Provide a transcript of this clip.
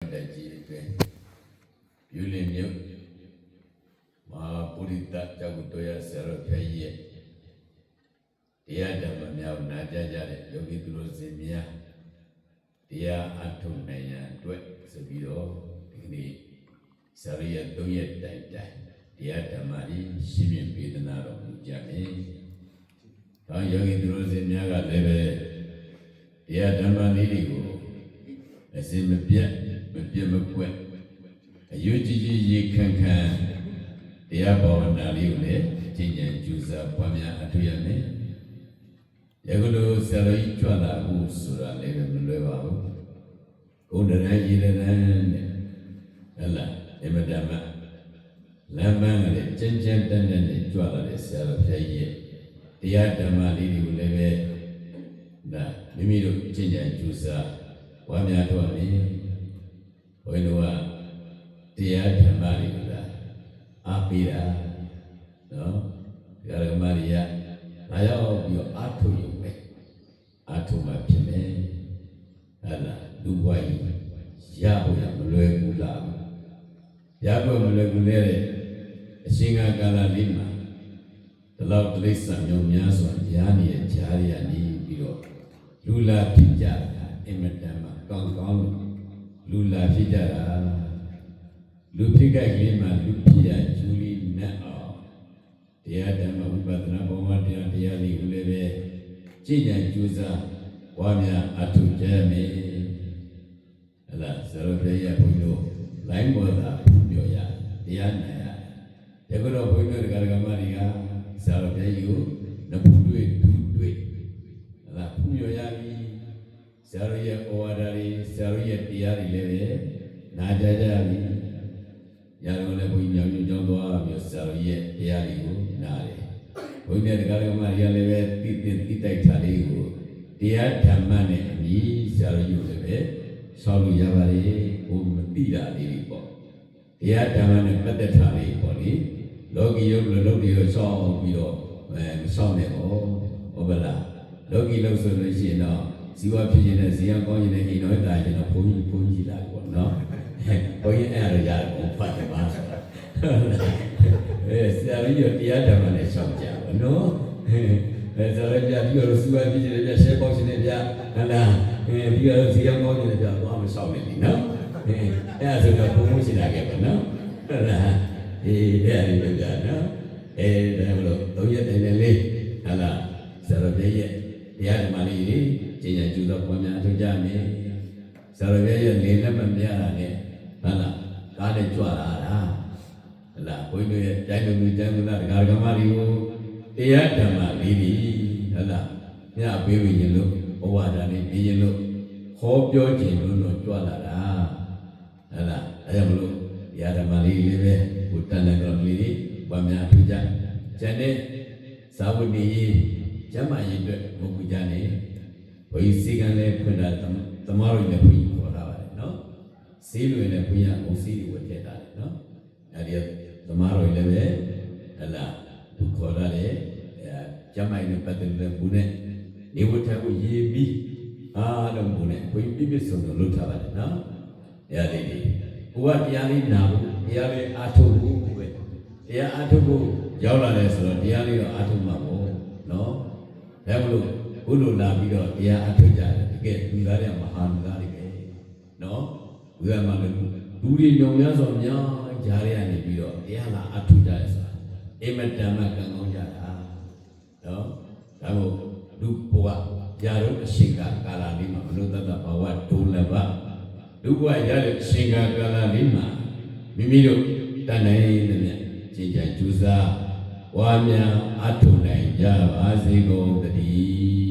တက်ကြီးအတွင်းယူလင်မြုပ်မဟာပုရိသကြောင့်တော်ရဆရာတော်ဖျားကြီးရဲ့တရားဓမ္မများကိုနာကြားကြတဲ့ယောဂီသူတို့စင်များတရားအထုံနိုင်ရန်အတွက်ဆိုပြီးတော့ဒီကနေ့ဆရာတော်ရဲ့သုံးရက်တိုင်တိုင်တရားဓမ္မကြီးရှင်းပြပေးသနာတော်မူကြမယ်။ဒါယောဂီသူတို့စင်များကလည်းပဲတရားဓမ္မလေးတွေကိုအစင်မပြတ် မပြတ်မကွက်အယုကြည်ကြည်ရေခန့်ခန့်တရားဘာဝနာလေးကိုလည်းကျင့်ကြံကြိုးစားပွားများအထောက်ရမယ်။ယခုလိုဆရာတော်ကြီးကြွလာဖို့ဆိုတာလည်းပဲမလွယ်ပါဘူး။ကိုယ်တရံကြီးတရံနဲ့ဟဲ့လားအမတမလမ်းပန်းကလည်းကျဉ်ကျဉ်တန်တန်နဲ့ကြွလာတဲ့ဆရာတော်ဖျားကြီးရဲ့တရားဓမ္မလေးတွေကိုလည်းပဲဒါမိမိတို့ကျင့်ကြံကြိုးစားဝါများတော့လေဘုန်းကြီးတို့ကတရားဓမ္မတွေကလားအား ပေးတာနော်တရားဓမ္မတွေကလာရောက်ပြီးတော့အားထုတ်ရုံပဲအားထုတ်မှဖြစ်မယ်ဟဲ့လားလူဘဝကြီးရဖို့ရမလွယ်ဘူးလားရဖို့မလွယ်ဘူးလေအရှင်ကကာလလေးမှာဒီလောက်တိရစ္ဆာန်မျိုးများစွာရားနေတဲ့ကြားရနေပြီးတော့လူလာဖြစ်ကြတာအင်မတန်မှကောင်းကောင်းလို့လူလာဖြစ်ကြတာလူဖြစ်ကြကလေးမှာလူဖြစ်ရဂျူလီနတ်အောင် တရားဓမ္မဝိပဿနာဘောမတရားတရားလေးကိုလည်းပဲကြည်ကြံကြိုးစားဝါများအထုကြမယ်ဟလာဆရာတော်ဘုရားဘုန်းကြီးတို့လိုင်းပေါ်တာပြောရတရားနာရယခုတော့ဘုန်းကြီးတို့ဒကာဒကာမတွေကဆရာတော်ဘုရားကြီးကိုနဖူးတွေ့ဒူးတွေ့ဟလာဖူးပြောရပြီဆရာတို့ရဲ့ဩဝါဒတွေဆရာတို့ရဲ့တရားတွေလည်းပဲနာကြကြပြီ။ညာတော့လည်းဘုန်းကြီးမြောင်ညွှန်ကြောင်းသွားပြီးဆရာတို့ရဲ့တရားတွေကို နားတယ်။ဘုန်းကြီးတရားဓမ္မတွေကလည်းပဲတိတိတိတိုက်တာလေးကိုတရားဓမ္မနဲ့အညီဆရာတို့ယူလည်းပဲဆောက်လို့ရပါလေ။ဘုံမတိတာလေးတွေပေါ့။တရားဓမ္မနဲ့ပတ်သက်တာလေးပေါ့လေ။လောကီယုတ်လောကီကိုဆောက်ပြီးတော့အဲမဆောက်နဲ့ပေါ့။ဟုတ်ပါလား။လောကီလို့ဆိုလို့ရှိရင်တော့ဇီဝဖြစ်ခြင်းနဲ့ဇီယံကောင်းခြင်းနဲ့အိမ်တော်တာခြင်းတော့ဘုန်းကြီးဘုန်းကြီးလာပြီပေါ့နော်။ဘုန်းကြီးအဲ့ဒါရတယ်ဘုဖတ်တယ်ပါဆိုတာ။အဲ ဆရာကြီးရတရားဓမ္မနဲ့ရှောက်ကြပါနော်။အဲဆရာကြီးပြပြီးတော့ဇီဝဖြစ်ခြင်းနဲ့ပြရှဲပေါက်ခြင်းနဲ့ပြဟလာအဲပြီးတော့ဇီယံကောင်းခြင်းနဲ့ပြသွားမရှောက်နေပြီနော်။အဲအဲ့ဒါဆိုတော့ဘုန်းကြီးရှိလာခဲ့ပါနော်။ဟုတ်လား။အေးအဲ့ဒါလေးပြနော်။အဲဒါမလို့သုံးရက်တိုင်တိုင်လေးဟလာဆရာကြီးရဲ့တရားဓမ္မလေးကြီးကျင့်ကြံကျူသောပွင့်များထုတ်ကြမယ်။ဇာရဘဲရဲ့လေလက်မမြရတာနဲ့ဟုတ်လားကားနဲ့ကြွလာတာဟုတ်လား ဘုန်းကြီးတို့ရဲ့တိုင်းလူမျိုးတိုင်းလူသားဒကာဒကမတွေကိုတရားဓမ္မလေးတွေဟုတ်လားညပေးဝင်ရင်လို့ဘဝဓာတ်နဲ့ပြီးရင်လို့ခေါ်ပြောခြင်းလို့တော့ကြွလာတာဟုတ်လားအဲဒါမလို့တရားဓမ္မလေးလေးပဲဘုတန်တဲ့တော်လေးတွေပွင့်များထုတ်ကြကျန်တဲ့ဇာဝတိကျမ်းမာရေးအတွက်ဘုရားကြနေဘုရားစီကံလည်းဖွင့်တာသမားတို့လည်းဘုရားခေါ်တာပါတယ်နော်စီးတွေလည်းဘုရားအုပ်စီးတွေဝတ်ထည့်တာလေနော်အဲဒီသမားတို့လည်းပဲဟလာသူခေါ်တာလေအဲ ကျမ်းမိုင်နဲ့ပတ်သက်တဲ့ဘုနဲ့နေဝတ်ထကိုရေးပြီးအားလုံးဘုနဲ့ဘုရားပြည့်ပြည့်စုံစုံလုပ်ထားပါတယ်နော်အဲဒီဒီဘုရားတရားလေးနာဖို့တရားလေးအားထုတ်ဖို့ပဲတရားအားထုတ်ဖို့ရောက်လာတယ်ဆိုတော့တရားလေးတော့အားထုတ်မှာပေါ့နော်ဒါမလို့ဘုလိုလာပြီးတော့တရားအထုတ်ကြတယ်တကယ်လူသားတွေမဟာလူသားတွေပဲနော်ဘုရားမှာလည်းလူတွေညုံများစွာများကြားရနေပြီးတော့တရားလာအထုတ်ကြတယ်ဆိုတာအိမတမကံကောင်းကြတာ နော်ဒါမို့လူဘဝຢာတော့အရှင်ကကာလလေးမှာမနုဿတဘဝဒုလဘလူဘဝရတဲ့အရှင်ကကာလလေးမှာမိမိတို့တန်နိုင်တဲ့မြတ်ကြည်ကြံကြိုးစားဝါများအထုနိုင်ကြပါစေကုန်သတည်း